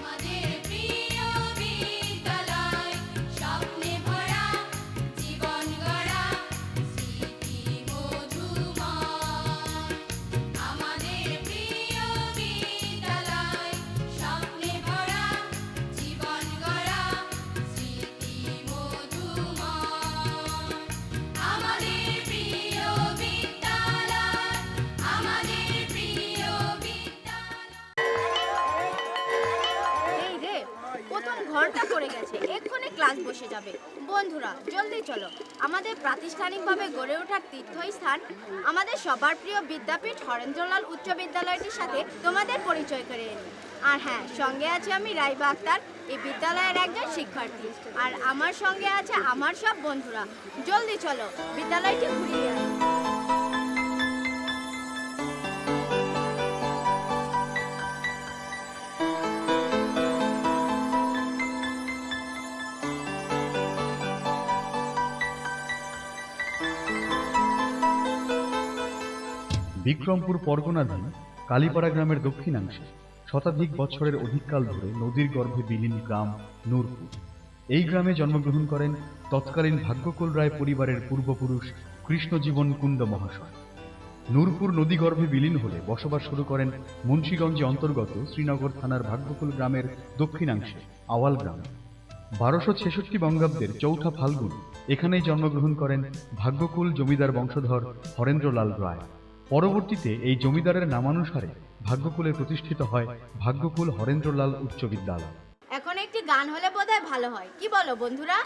আমাদের ঘণ্টা পড়ে গেছে, এক্ষুনি ক্লাস বসে যাবে। বন্ধুরা, জলদি চলো। আমাদের প্রাতিষ্ঠানিকভাবে গড়ে ওঠার তীর্থস্থান আমাদের সবার প্রিয় বিদ্যাপীঠ হরেন্দ্রলাল উচ্চ বিদ্যালয়টির সাথে তোমাদের পরিচয় করে নিই আর হ্যাঁ সঙ্গে আছে আমি রাইবা আক্তার, এই বিদ্যালয়ের একজন শিক্ষার্থী। আর আমার সঙ্গে আছে আমার সব বন্ধুরা। জলদি চলো, বিদ্যালয়টি ঘুরিয়ে বিক্রমপুর পরগনাধীন কালীপাড়া গ্রামের দক্ষিণাংশে শতাধিক বছরের অধিককাল ধরে নদীর গর্ভে বিলীন গ্রাম নূরপুর। এই গ্রামে জন্মগ্রহণ করেন তৎকালীন ভাগ্যকুল রায় পরিবারের পূর্বপুরুষ কৃষ্ণজীবন কুণ্ড মহাশয়। নূরপুর নদীগর্ভে বিলীন হলে বসবাস শুরু করেন মুন্সীগঞ্জে অন্তর্গত শ্রীনগর থানার ভাগ্যকুল গ্রামের দক্ষিণাংশে আওয়াল গ্রাম। বারোশো ছেষট্টি বঙ্গাব্দের চৌঠা ফাল্গুন এখানেই জন্মগ্রহণ করেন ভাগ্যকুল জমিদার বংশধর হরেন্দ্রলাল রায়। পরবর্তীতে এই জমিদারের নামানুসারে ভাগ্যকুলে প্রতিষ্ঠিত হয় ভাগ্যকুল হরেন্দ্রলাল উচ্চ বিদ্যালয়। এখন একটি গান হলে বোধহয় ভালো হয়। কি বলো বন্ধুরা?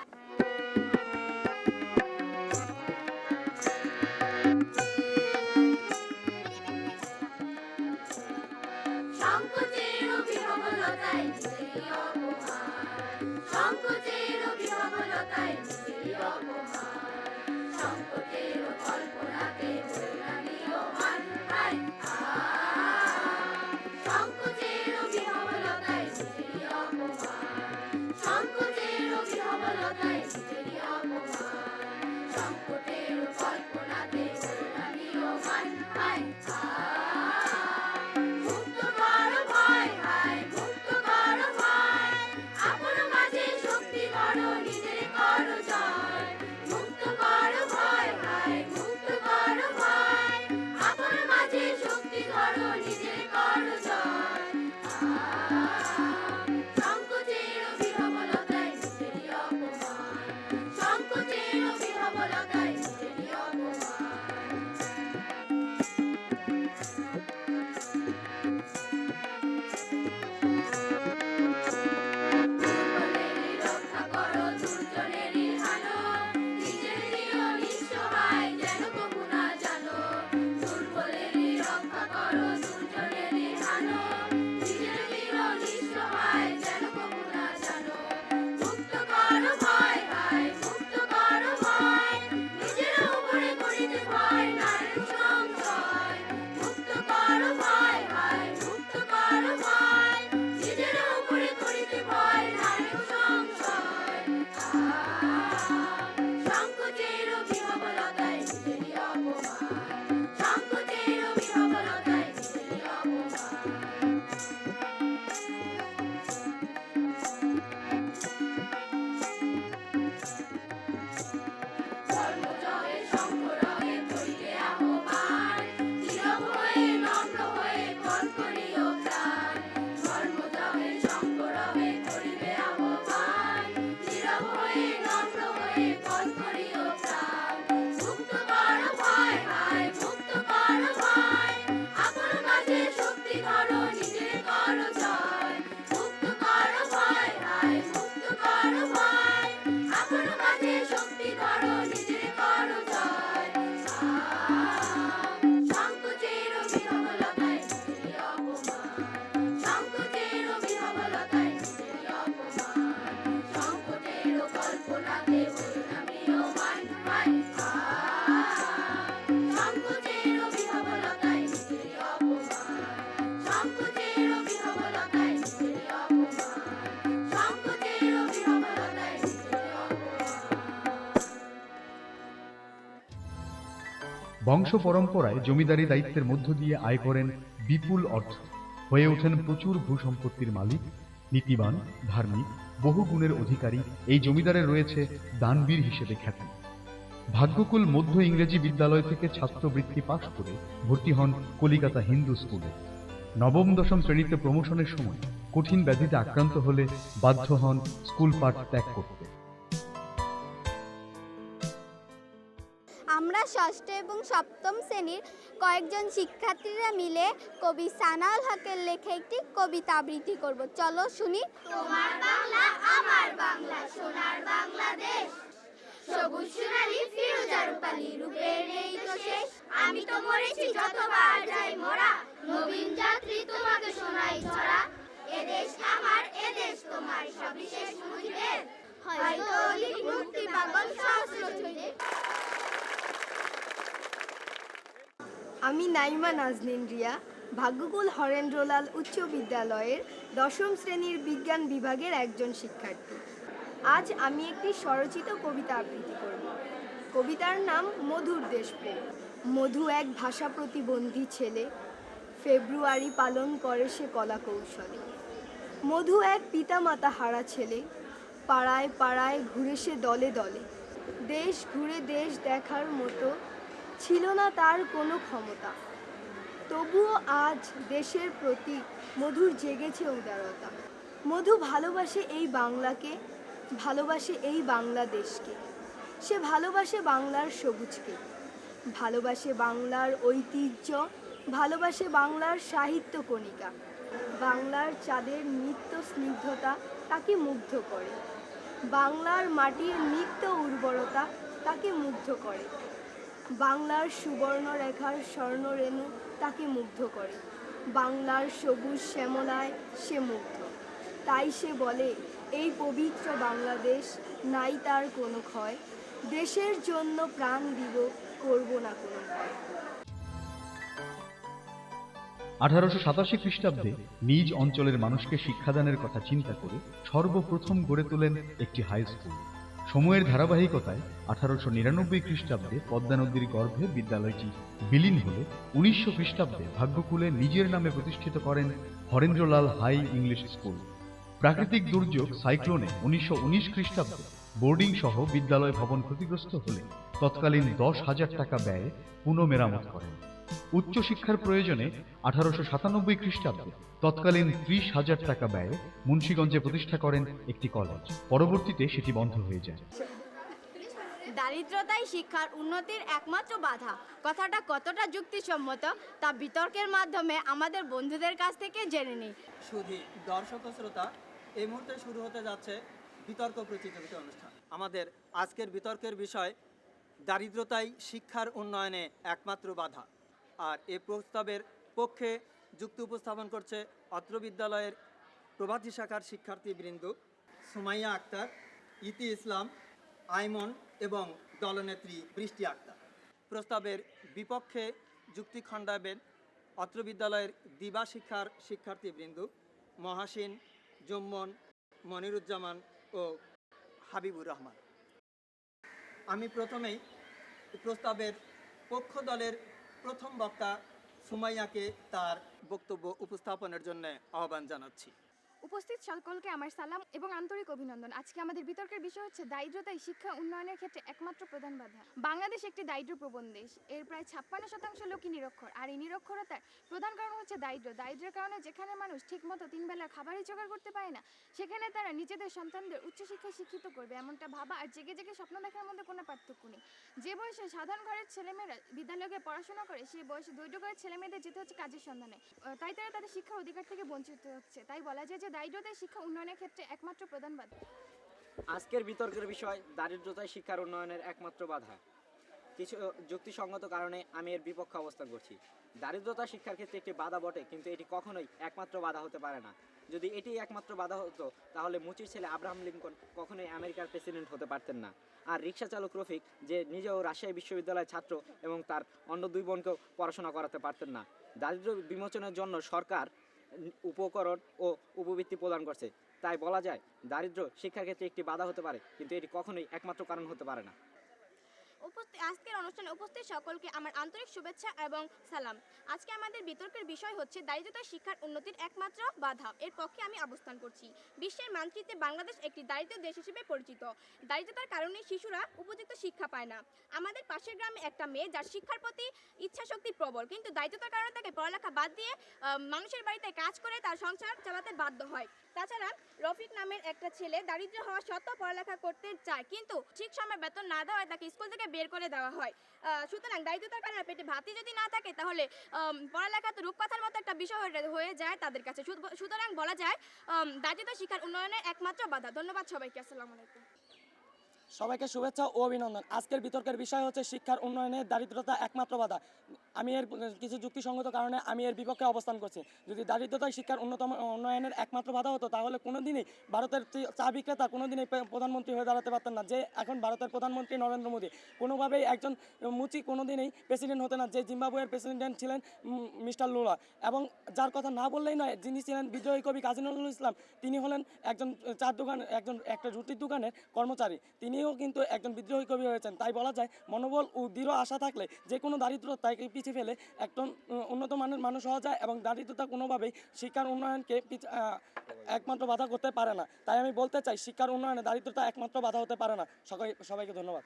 বংশ পরম্পরায় জমিদারি দায়িত্বের মধ্য দিয়ে আয় করেন বিপুল অর্থ। হয়ে ওঠেন প্রচুর ভূসম্পত্তির মালিক, নীতিবান, ধার্মিক বহু গুণের অধিকারী। এই জমিদারের রয়েছে দানবীর হিসেবে খ্যাতি। ভাগ্যকুল মধ্য ইংরেজি বিদ্যালয় থেকে ছাত্রবৃত্তি পাশ করে ভর্তি হন কলিকাতা হিন্দু স্কুলে। নবম, দশম শ্রেণীতে প্রমোশনের সময় কঠিন ব্যাধিতে আক্রান্ত হলে বাধ্য হন স্কুল পাঠ ত্যাগ করতে। ষষ্ঠ এবং সপ্তম শ্রেণির কয়েকজন শিক্ষার্থীরা মিলে কবি সানাউল হকের লেখা একটি কবিতা আবৃত্তি করব। চলো শুনি। তোমার বাংলা, আমার বাংলা, সোনার বাংলাদেশ। সবুজ সোনালি ফিরোজা রূপালি, রূপের নেই তো শেষ। আমি তো মরেছি, যতবার যাই মরা। নবীন যাত্রী তোমাকে শোনাই ছড়া। এদেশ আমার আমি নাইমা নাজনীন রিয়া, ভাগ্যকুল হরেন্দ্রলাল উচ্চ বিদ্যালয়ের দশম শ্রেণির বিজ্ঞান বিভাগের একজন শিক্ষার্থী। আজ আমি একটি স্বরচিত কবিতা আবৃত্তি করব। কবিতার নাম মধুর দেশপ্রেম। মধু এক ভাষা প্রতিবন্ধী ছেলে, ফেব্রুয়ারি পালন করে সে কলা কৌশলে। মধু এক পিতামাতা হারা ছেলে, পাড়ায় পাড়ায় ঘুরে সে দলে দলে। দেশ ঘুরে দেশ দেখার মতো ছিল না তার কোনো ক্ষমতা। তবুও আজ দেশের প্রতি মধুর জেগেছে উদারতা। মধু ভালোবাসে এই বাংলাকে, ভালোবাসে এই বাংলাদেশকে। সে ভালোবাসে বাংলার সবুজকে। ভালোবাসে বাংলার ঐতিহ্য, ভালোবাসে বাংলার সাহিত্য কণিকা। বাংলার চাঁদের নিত্য স্নিগ্ধতা তাকে মুগ্ধ করে। বাংলার মাটির নিত্য উর্বরতা তাকে মুগ্ধ করে। বাংলার সুবর্ণ রেখার স্বর্ণরেণু তাকে মুগ্ধ করে। বাংলার সবুজ শ্যামলায় সে মুগ্ধ। তাই সে বলে, এই পবিত্র বাংলাদেশ নাই তার কোনো ক্ষয়। দেশের জন্য প্রাণ দিব, করব না কোনো আঠারোশো সাতাশি খ্রিস্টাব্দে নিজ অঞ্চলের মানুষকে শিক্ষাদানের কথা চিন্তা করে সর্বপ্রথম গড়ে তোলেন একটি হাই স্কুল। সময়ের ধারাবাহিকতায় আঠারোশো নিরানব্বই খ্রিস্টাব্দে পদ্মা নদীর গর্ভে বিদ্যালয়টি বিলীন হলে উনিশশো খ্রিস্টাব্দে ভাগ্যকুলে নিজের নামে প্রতিষ্ঠিত করেন হরেন্দ্রলাল হাই ইংলিশ স্কুল। প্রাকৃতিক দুর্যোগ সাইক্লোনে উনিশশো উনিশ খ্রিস্টাব্দে বোর্ডিং সহ বিদ্যালয় ভবন ক্ষতিগ্রস্ত হলে তৎকালীন দশ হাজার টাকা ব্যয়ে পুনঃমেরামত করেন। উচ্চশিক্ষার প্রয়োজনে আঠারোশো সাতানব্বই খ্রিস্টাব্দে তৎকালীন ত্রিশ হাজার টাকা ব্যয়ে মুন্সীগঞ্জে প্রতিষ্ঠা করেন একটি কলেজ। পরবর্তীতে সেটি বন্ধ হয়ে যায়। দারিদ্রতাই শিক্ষার উন্নতির একমাত্র বাধা। কথাটা কতটা যুক্তিসম্মত তা বিতর্কের মাধ্যমে আমাদের বন্ধুদের কাছ থেকে জেনে নিই। সুধী দর্শক শ্রোতা এই মুহূর্তে শুরু হতে যাচ্ছে বিতর্ক প্রতিযোগিতা অনুষ্ঠান। আমাদের আজকের বিতর্কের বিষয় দারিদ্রতাই শিক্ষার উন্নয়নে একমাত্র বাধা। আর এ প্রস্তাবের পক্ষে যুক্তি উপস্থাপন করছে অত্র বিদ্যালয়ের প্রভাতী শাখার শিক্ষার্থীবৃন্দ সুমাইয়া আক্তার, ইতি ইসলাম, আইমন এবং দলনেত্রী বৃষ্টি আক্তার। প্রস্তাবের বিপক্ষে যুক্তি খণ্ডাবেন অত্র বিদ্যালয়ের দিবা শিক্ষার শিক্ষার্থীবৃন্দ মহাসিন, জুম্মন, মনিরুজ্জামান ও হাবিবুর রহমান। আমি প্রথমেই প্রস্তাবের পক্ষ দলের প্রথম বক্তা সুমাইয়াকে তার বক্তব্য উপস্থাপনের জন্য আহ্বান জানাচ্ছি। উপস্থিত সকলকে আমার সালাম এবং আন্তরিক অভিনন্দন। আজকে আমাদের বিতর্কের বিষয় হচ্ছে দারিদ্রতাই শিক্ষা উন্নয়নের ক্ষেত্রে একমাত্র প্রধান বাধা। বাংলাদেশ একটি দারিদ্র প্রবণ দেশ। এর প্রায় ছাপ্পান্ন শতাংশ লোকই নিরক্ষর। আর এই নিরক্ষরতার প্রধান কারণ হচ্ছে দারিদ্র। দারিদ্রের কারণে যেখানে মানুষ ঠিকমতো তিন বেলা খাবারই জোগাড় করতে পারে না, সেখানে তারা নিজেদের সন্তানদের উচ্চশিক্ষায় শিক্ষিত করবে এমনটা ভাবা আর জেগে জেগে স্বপ্ন দেখার মধ্যে কোনো পার্থক্য নেই। যে বয়সে সাধারণ ঘরের ছেলেমেয়েরা বিদ্যালয়ে পড়াশোনা করে সেই বয়সে দৈর্ঘ্য ঘরের ছেলেমেয়েদের যেতে হচ্ছে কাজের সন্ধানে। তাই তারা তাদের শিক্ষার অধিকার থেকে বঞ্চিত হচ্ছে। তাই বলা যায় যে দারিদ্রতাই শিক্ষা উন্নয়নের ক্ষেত্রে একমাত্র প্রধান বাধা। আজকের বিতর্কের বিষয়, দারিদ্রতাই শিক্ষার উন্নয়নের একমাত্র বাধা। কিছু যুক্তিসঙ্গত কারণে আমি এর বিপক্ষে অবস্থান করছি। দারিদ্রতা শিক্ষার ক্ষেত্রে একটি বাধা বটে, কিন্তু এটি কখনোই একমাত্র বাধা হতে পারে না। যদি এটি একমাত্র বাধা হতো, তাহলে মুচির ছেলে আব্রাহাম লিঙ্কন কখনোই আমেরিকার প্রেসিডেন্ট হতে পারতেন না। আর রিক্সা চালক রফিক, যে নিজেও রাজশাহী বিশ্ববিদ্যালয়ের ছাত্র এবং তার অন্য দুই বোনকেও পড়াশোনা করাতে পারতেন না। দারিদ্র বিমোচনের জন্য সরকার উপকরণ ও উপবৃত্তি প্রদান করছে। তাই বলা যায়, দারিদ্র শিক্ষাক্ষেত্রে একটি বাধা হতে পারে, কিন্তু এটি কখনোই একমাত্র কারণ হতে পারে না। উপস্থিত আজকের অনুষ্ঠানে উপস্থিত সকলকে আমার আন্তরিক শুভেচ্ছা এবং সালাম। আজকে আমাদের বিতর্কের বিষয় হচ্ছে দারিদ্রতা শিক্ষার উন্নতির একমাত্র বাধা। এর পক্ষে আমি অবস্থান করছি। বিশ্বের মানচিত্রে বাংলাদেশ একটি দারিদ্র দেশ হিসেবে পরিচিত। দারিদ্রতার কারণে শিশুরা উপযুক্ত শিক্ষা পায় না। আমাদের পাশের গ্রামে একটা মেয়ে যার শিক্ষার প্রতি ইচ্ছা শক্তি প্রবল, কিন্তু দারিদ্রতার কারণে তাকে পড়ালেখা বাদ দিয়ে মানুষের বাড়িতে কাজ করে তার সংসার চালাতে বাধ্য হয়। তাছাড়া রফিক নামের একটা ছেলে দারিদ্র হওয়া সত্ত্বেও পড়ালেখা করতে চায়, কিন্তু ঠিক সময় বেতন না দেওয়ায় তাকে স্কুল থেকে বের করে দেওয়া হয়। সুতরাং দায়িত্বতার কারণে পেটে ভাতি যদি না থাকে, তাহলে পড়ালেখা তো রূপকথার মতো একটা বিষয় হয়ে- যায় তাদের কাছে। সুত- সুতরাং বলা যায় দায়িত্ব শিক্ষার উন্নয়নের একমাত্র বাধা। ধন্যবাদ সবাইকে। আসসালামু আলাইকুম। সবাইকে শুভেচ্ছা ও অভিনন্দন। আজকের বিতর্কের বিষয় হচ্ছে শিক্ষার উন্নয়নে দারিদ্রতা একমাত্র বাধা। আমি এর কিছু যুক্তিসঙ্গত কারণে আমি এর বিপক্ষে অবস্থান করছি। যদি দারিদ্রতাই শিক্ষার অন্যতম উন্নয়নের একমাত্র বাধা হতো, তাহলে কোনোদিনই ভারতের চা বিক্রেতা কোনোদিনই প্রে- প্রধানমন্ত্রী হয়ে দাঁড়াতে পারতেন না। যে এখন ভারতের প্রধানমন্ত্রী নরেন্দ্র মোদী, কোনোভাবেই একজন মুচি কোনোদিনই প্রেসিডেন্ট হতে না, যে জিম্বাবুয়ের প্রেসিডেন্ট ছিলেন মিস্টার লুলা। এবং যার কথা না বললেই নয়, যিনি ছিলেন বিজয়ী কবি কাজী নজরুল ইসলাম, তিনি হলেন একজন চার দোকান, একজন একটা রুটির দোকানের কর্মচারী। তিনিও কিন্তু একজন বিদ্রোহী কবি হয়েছেন। তাই বলা যায়, মনোবল ও দৃঢ় আশা থাকলে যে কোনো দারিদ্রতাকে পিছিয়ে ফেলে একজন উন্নত মানের মানুষ হওয়া যায় এবং দারিদ্রতা কোনোভাবেই শিক্ষার উন্নয়নকে একমাত্র বাধা করতে পারে না। তাই আমি বলতে চাই, শিক্ষার উন্নয়নে দারিদ্রতা একমাত্র বাধা হতে পারে না। সবাই সবাইকে ধন্যবাদ।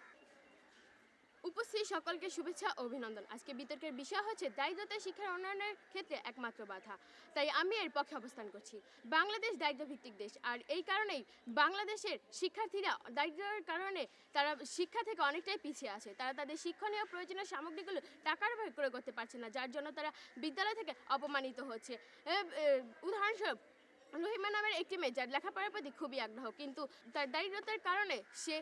উপস্থিত, সকলকে শুভেচ্ছা, অভিনন্দন। আজকে বিতর্কের বিষয় হচ্ছে দারিদ্রতা শিক্ষার উন্নয়নের ক্ষেত্রে একমাত্র বাধা। তাই আমি এর পক্ষে অবস্থান করছি। বাংলাদেশ দারিদ্র ভিত্তিক দেশ। আর এই কারণেই বাংলাদেশের শিক্ষার্থীরা দারিদ্রের কারণে তারা শিক্ষা থেকে অনেকটাই পিছিয়ে আছে। তারা তাদের শিক্ষণীয় প্রয়োজনীয় সামগ্রীগুলো টাকার ভয় করে করতে পারছে না, যার জন্য তারা বিদ্যালয় থেকে অপমানিত হচ্ছে। উদাহরণস্বরূপ রহিমা নামের একটি মেয়ে, যার লেখাপড়ার প্রতি খুবই আগ্রহ। কিন্তু তার দারিদ্রতার কারণে সে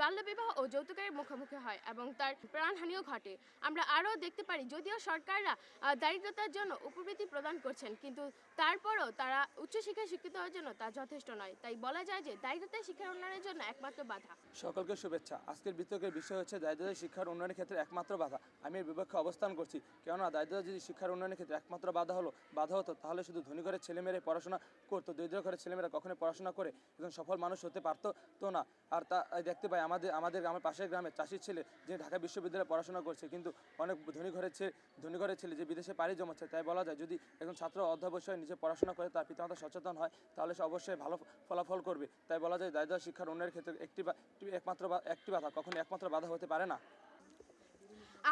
বাল্যবিবাহ ও যৌতুকের মুখোমুখি হয় এবং তার প্রাণহানিও ঘটে। আমরা আরও দেখতে পারি, যদিও সরকাররা দারিদ্রতার জন্য উপবৃত্তি প্রদান করছেন, কিন্তু তারপরও তারা উচ্চশিক্ষায় শিক্ষিত হওয়ার জন্য তা যথেষ্ট নয়। তাই বলা যায় যে দারিদ্রতা শিক্ষার উন্নয়নের জন্য একমাত্র বাধা। সকলকে শুভেচ্ছা। আজকের বিতর্কের বিষয় হচ্ছে দারিদ্রতা শিক্ষার উন্নয়নের ক্ষেত্রে একমাত্র বাধা। আমি এর বিপক্ষে অবস্থান করছি। কেননা দারিদ্রতা যদি শিক্ষার উন্নয়নের ক্ষেত্রে একমাত্র বাধা হলো, বাধা হতো, তাহলে শুধু ধনী ঘরের ছেলেমেয়েরা পড়াশোনা করতো, দরিদ্র ঘরের ছেলেমেয়েরা কখনোই পড়াশোনা করে একজন সফল মানুষ হতে পারতো তো না। আর তা দেখতে পাই আমাদের আমাদের গ্রামের পাশের গ্রামে চাষির ছেলে যে ঢাকা বিশ্ববিদ্যালয়ে পড়াশোনা করছে, কিন্তু অনেক ধনী ঘরের ছেলে ধনী ঘরের ছেলে যে বিদেশে পাড়ি জমাচ্ছে, তাই বলা যায় যদি একজন ছাত্র অধ্যবসায় নিজে পড়াশোনা করে তার পিতামাতা সচেতন হয়, তাহলে সে অবশ্যই ভালো ফলাফল করবে। তাই বলা যায় দারিদ্র শিক্ষার উন্নয়নের ক্ষেত্রে একটি একমাত্র একটি বাধা কখনো একমাত্র বাধা হতে পারে না।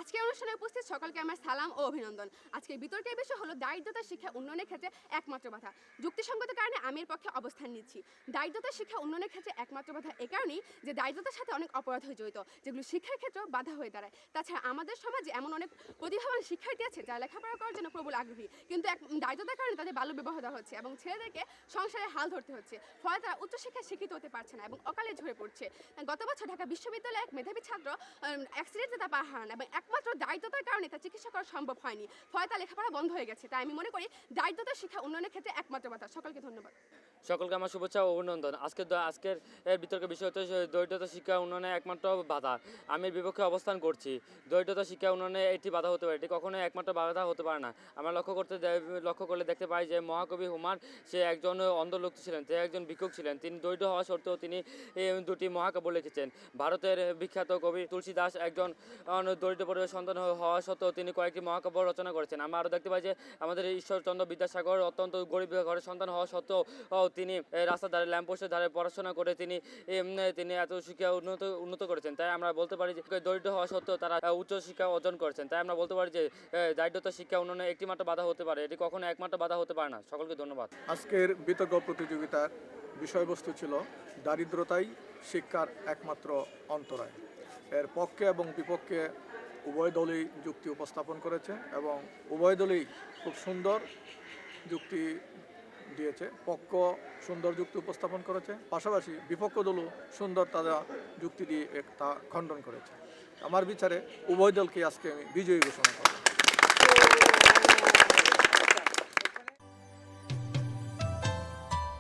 আজকের অনুষ্ঠানে উপস্থিত সকলকে আমার সালাম ও অভিনন্দন। আজকের বিতর্কের বিষয় হলো দারিদ্রতা, শিক্ষা, উন্নয়নের ক্ষেত্রে একমাত্র বাধা। যুক্তিসঙ্গত কারণে আমি এর পক্ষে অবস্থান নিচ্ছি। দারিদ্রতা, শিক্ষা, উন্নয়নের ক্ষেত্রে একমাত্র বাধা এ কারণেই যে দারিদ্রতার সাথে অনেক অপরাধ হয়ে জড়িত, যেগুলো শিক্ষার ক্ষেত্রেও বাধা হয়ে দাঁড়ায়। তাছাড়া আমাদের সমাজে এমন অনেক প্রতিভাবান শিক্ষার্থী আছে যারা লেখাপড়া করার জন্য প্রবল আগ্রহী। কিন্তু এক দারিদ্রতার কারণে তাদের বাল্য বিবাহ দেওয়া হচ্ছে এবং ছেলেদেরকে সংসারে হাল ধরতে হচ্ছে। ফলে তারা উচ্চশিক্ষায় শিক্ষিত হতে পারছে না এবং অকালে ঝরে পড়ছে। গত বছর ঢাকা বিশ্ববিদ্যালয়ে এক মেধাবী ছাত্র অ্যাক্সিডেন্টে তার পা হারান এবং একমাত্র দারিদ্রতার কারণে তার চিকিৎসা করা সম্ভব হয়নি। ফলে তার লেখাপড়া বন্ধ হয়ে গেছে। তাই আমি মনে করি দারিদ্রতা শিক্ষা উন্নয়নের ক্ষেত্রে একমাত্র বাধা। সকলকে ধন্যবাদ। সকলকে আমার শুভেচ্ছা ও অভিনন্দন। আজকের আজকের বিতর্কের বিষয় হচ্ছে দরিদ্রতা শিক্ষা উন্নয়নে একমাত্র বাধা। আমি বিপক্ষে অবস্থান করছি। দরিদ্রতা শিক্ষা উন্নয়নে এটি বাধা হতে পারে। এটি কখনোই একমাত্র বাধা হতে পারে না। আমরা লক্ষ্য করতে লক্ষ্য করলে দেখতে পাই যে মহাকবি হুমার সে একজন অন্ধ লোক ছিলেন, সে একজন ভিক্ষুক ছিলেন। তিনি দরিদ্র হওয়া সত্ত্বেও তিনি দুটি মহাকাব্য লিখেছেন। ভারতের বিখ্যাত কবি তুলসী দাস একজন দরিদ্র পরিবারের সন্তান হওয়া সত্ত্বেও তিনি কয়েকটি মহাকাব্য রচনা করেছেন। আমরা আরও দেখতে পাই যে আমাদের ঈশ্বরচন্দ্র বিদ্যাসাগর অত্যন্ত গরিব ঘরের সন্তান হওয়া সত্ত্বেও তিনি রাস্তার ধারে ল্যাম্পোস্টের ধারে পড়াশোনা করে তিনি তিনি এত শিক্ষা উন্নত উন্নত করেছেন। তাই আমরা বলতে পারি যে দরিদ্র হওয়া সত্ত্বেও তারা উচ্চ শিক্ষা অর্জন করেছেন। তাই আমরা বলতে পারি যে দারিদ্রতা শিক্ষা উন্নয়নে একটি মাত্র বাধা হতে পারে। এটি কখনো একমাত্র বাধা হতে পারে না। সকলকে ধন্যবাদ। আজকের বিতর্ক প্রতিযোগিতার বিষয়বস্তু ছিল দারিদ্রতাই শিক্ষার একমাত্র অন্তরায়। এর পক্ষে এবং বিপক্ষে উভয় দলই যুক্তি উপস্থাপন করেছে এবং উভয় দলই খুব সুন্দর যুক্তি দিয়েছে। পক্ষ সুন্দর যুক্তি উপস্থাপন করেছে, পাশাপাশি বিপক্ষ দলও সুন্দর তাজা যুক্তি দিয়ে তা খণ্ডন করেছে। আমার বিচারে উভয় দলকে আজকে আমি বিজয়ী ঘোষণা করব।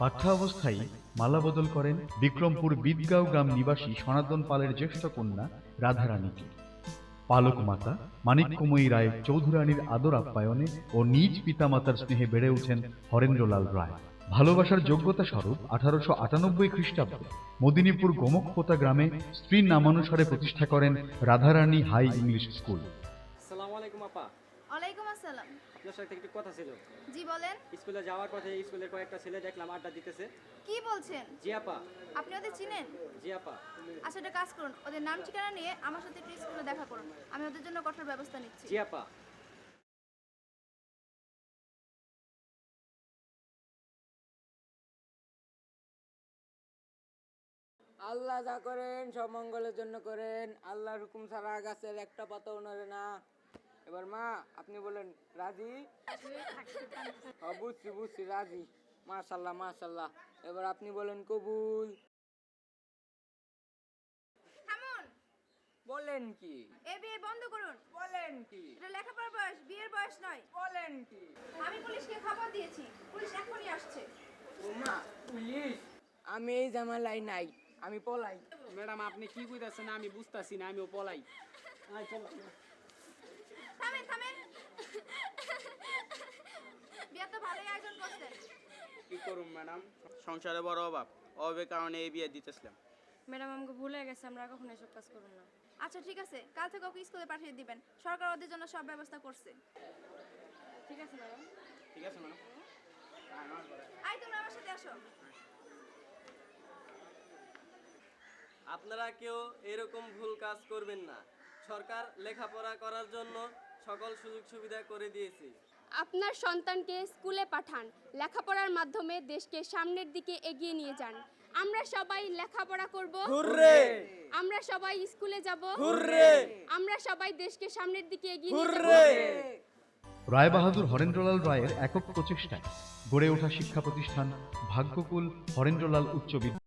পাঠ্যাবস্থায় মালাবদল করেন বিক্রমপুর বিদগাঁও গ্রাম নিবাসী সনাতন পালের জ্যেষ্ঠ কন্যা রাধারানীকে পালক মাতা মানিক্যময়ী রায় চৌধুরানীর আদর আপ্যায়নে ও নিজ পিতামাতার স্নেহে বেড়ে ওঠেন হরেন্দ্রলাল রায়। ভালোবাসার যোগ্যতা স্বরূপ আঠারোশো আটানব্বই খ্রিস্টাব্দে মদিনীপুর গোমকপোতা গ্রামে স্ত্রীর নামানুসারে প্রতিষ্ঠা করেন রাধারানী হাই ইংলিশ স্কুল। সাথে একটু কথা ছিল। জি বলেন। স্কুলে যাওয়ার পথে স্কুলের কয়েকটা ছেলে দেখলাম আড্ডা দিতেছে। কি বলছেন? জি আপা। আপনি ওদের চিনেন? জি আপা। আচ্ছা একটা কাজ করুন। ওদের নাম ঠিকানা নিয়ে আমার সাথে একটু স্কুলে দেখা করুন। আমি ওদের জন্য কঠোর ব্যবস্থা নিচ্ছি। জি আপা। আল্লাহ যা করেন সব মঙ্গলের জন্য করেন। আল্লাহর হুকুম ছাড়া গাছের একটা পাতাও নড়ে না। এবার মা আপনি বলেন রাজি? বুঝছি বুঝছি রাজি। মাশাল্লাহ মাশাল্লাহ। এবার আপনি বলেন কবুল। বলেন কি? এই বিয়ে বন্ধ করুন। বলেন কি? এটা লেখাপড়ার বয়স বিয়ের বয়স নয়। বলেন কি? আমি পুলিশকে খবর দিয়েছি। পুলিশ এখনই আসছে। মা পুলিশ? আমি এই জামালাই নাই আমি পলাই। ম্যাডাম আপনি কি কইতাছেন? আমি বুঝতাছি না আমিও পলাই। থামেন থামেন বিয়ে তো ভালোই আয়োজন করছেন কি করুম ম্যাডাম? সংসারে বড় অভাব। অভাবের কারণে এই বিয়ে দিতেছিলাম। ম্যাডাম আমাকে ভুলে গেছে আমরা কখনো এসব কাজ করুন না। আচ্ছা ঠিক আছে কাল থেকে ওকে স্কুলে পাঠিয়ে দিবেন। সরকার ওদের জন্য সব ব্যবস্থা করছে। ঠিক আছে ম্যাডাম। ঠিক আছে ম্যাডাম। আই তোমরা আমার সাথে আসো। আপনারা কেউ এরকম ভুল কাজ করবেন না। সরকার লেখাপড়া করার জন্য সকল সুযোগ সুবিধা করে দিয়েছে। আপনার সন্তানকে স্কুলে পাঠান লেখাপড়ার মাধ্যমে দেশকে সামনের দিকে এগিয়ে নিয়ে যান। আমরা সবাই লেখাপড়া করব। আমরা সবাই স্কুলে যাব। আমরা সবাই দেশকে সামনের দিকে এগিয়ে নিয়ে যাব। রায়বাহাদুর হরেন্দ্রলাল রায়ের একক প্রচেষ্টায় গড়ে ওঠা শিক্ষা প্রতিষ্ঠান ভাগ্যকুল হরেন্দ্রলাল উচ্চ বিদ্যালয়।